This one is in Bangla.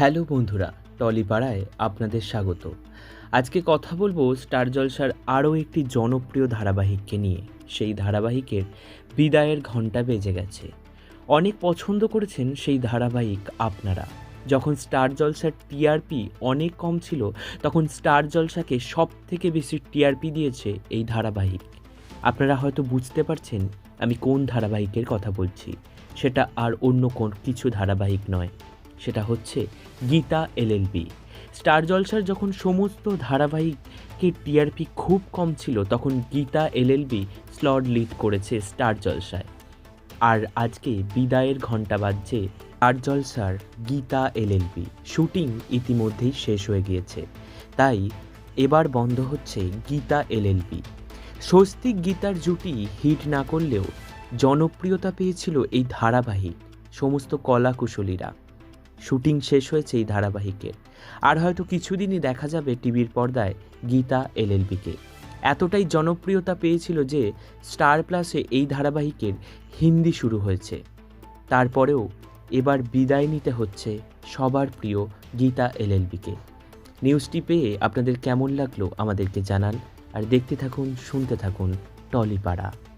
হ্যালো বন্ধুরা, টলিপাড়ায় আপনাদের স্বাগত। আজকে কথা বলব স্টার জলসার আরও একটি জনপ্রিয় ধারাবাহিককে নিয়ে। সেই ধারাবাহিকের বিদায়ের ঘণ্টা বেজে গেছে। অনেক পছন্দ করেছেন সেই ধারাবাহিক আপনারা। যখন স্টার জলসার টিআরপি অনেক কম ছিল, তখন স্টার জলসাকে সব থেকে বেশি টিআরপি দিয়েছে এই ধারাবাহিক। আপনারা হয়তো বুঝতে পারছেন আমি কোন ধারাবাহিকের কথা বলছি। সেটা আর অন্য কোন কিছু ধারাবাহিক নয়। সেটা হচ্ছে গীতা এলএলবি স্টার জলসার যখন সমস্ত ধারাবাহিকের টিআরপি খুব কম ছিল, তখন গীতা এলএলবি স্লট লিড করেছে স্টার জলসায়। আর আজকে বিদায়ের ঘণ্টা বাজছে স্টার জলসার গীতা এলএলবি শুটিং ইতিমধ্যেই শেষ হয়ে গিয়েছে। তাই এবার বন্ধ হচ্ছে গীতা এলএলবি স্বস্তিক গীতার জুটি হিট না করলেও জনপ্রিয়তা পেয়েছিল এই ধারাবাহিক, সমস্ত কলাকুশলীরা। শুটিং শেষ হয়েছে এই ধারাবাহিকের আর হয়তো কিছুদিনই দেখা যাবে টিভির পর্দায় গীতা এলএলবিকে। এতটাই জনপ্রিয়তা পেয়েছিল যে স্টার প্লাসে এই ধারাবাহিকের হিন্দি শুরু হয়েছে। তারপরেও এবার বিদায় নিতে হচ্ছে সবার প্রিয় গীতা এলএলবিকে। নিউজটি পেয়ে আপনাদের কেমন লাগল আমাদেরকে জানান। আর দেখতে থাকুন, শুনতে থাকুন টলিপাড়া।